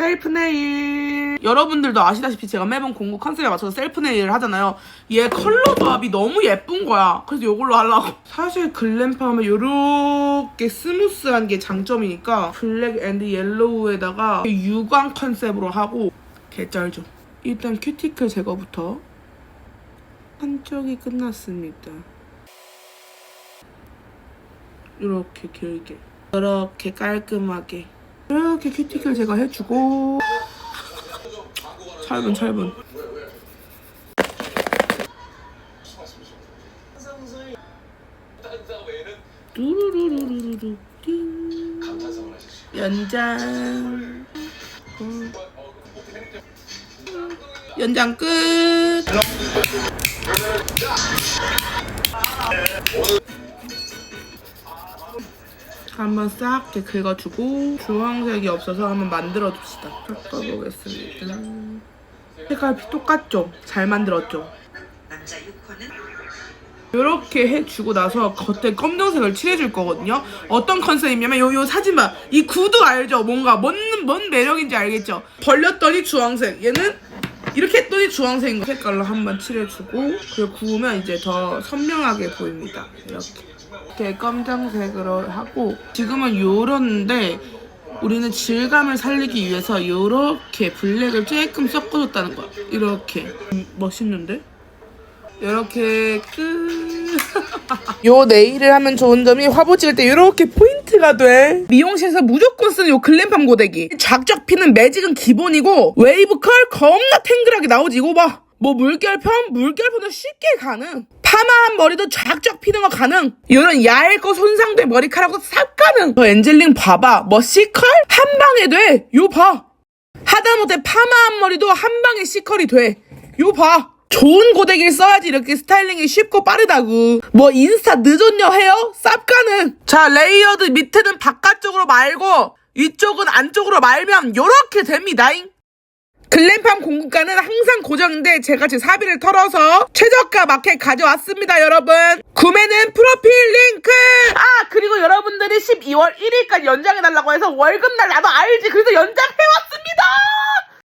셀프 네일. 여러분들도 아시다시피 제가 매번 공구 컨셉에 맞춰서 셀프 네일을 하잖아요. 얘 컬러 조합이 너무 예쁜 거야. 그래서 이걸로 하려고. 사실 글램팜 하면 요렇게 스무스한 게 장점이니까 블랙 앤드 옐로우에다가 유광 컨셉으로 하고 개쩔죠 일단 큐티클 제거부터. 한쪽이 끝났습니다. 이렇게 길게. 이렇게 깔끔하게 이렇게 큐티클 제거해주고. 철분 철분. 뚜루루루루루 띵 연장. 어. 연장 끝 한번 싹 이렇게 긁어주고 주황색이 없어서 한번 만들어줍시다 섞어보겠습니다 색깔 똑같죠? 잘 만들었죠? 남자 6호는 이렇게 해주고 나서 겉에 검정색을 칠해줄 거거든요. 어떤 컨셉이냐면 요, 요 사진 봐. 이 구두 알죠? 뭔가 뭔, 뭔 매력인지 알겠죠? 벌렸더니 주황색. 얘는 이렇게 했더니 주황색인 거 색깔로 한번 칠해주고 그리고 구우면 이제 더 선명하게 보입니다. 이렇게. 이렇게 검정색으로 하고 지금은 요런데 우리는 질감을 살리기 위해서 요렇게 블랙을 조금 섞어줬다는 거야. 이렇게. 음, 멋있는데? 이렇게 끝. 요 네일을 하면 좋은 점이 화보 찍을 때 이렇게 포인트가 돼. 미용실에서 무조건 쓰는 요 글램팜 고데기. 작작 피는 매직은 기본이고 웨이브 컬 겁나 탱글하게 나오지. 이거 봐. 뭐 물결편? 물결편은 쉽게 가능. 파마한 머리도 쫙쫙 피는 거 가능. 이런 얇고 손상된 머리카락도 싹 가능. 저 엔젤링 봐봐. 뭐 C컬? 한 방에 돼. 요 봐. 하다못해 파마한 머리도 한 방에 C컬이 돼. 요 봐. 좋은 고데기를 써야지 이렇게 스타일링이 쉽고 빠르다고. 뭐 인스타 늦었냐 해요? 쌉가는. 자 레이어드 밑에는 바깥쪽으로 말고 위쪽은 안쪽으로 말면 요렇게 됩니다잉. 글램팜 공급가는 항상 고정인데 제가 제 사비를 털어서 최저가 마켓 가져왔습니다 여러분. 구매는 프로필 링크! 아 그리고 여러분들이 12월 1일까지 연장해달라고 해서 월급날 나도 알지. 그래서 연장해왔습니다!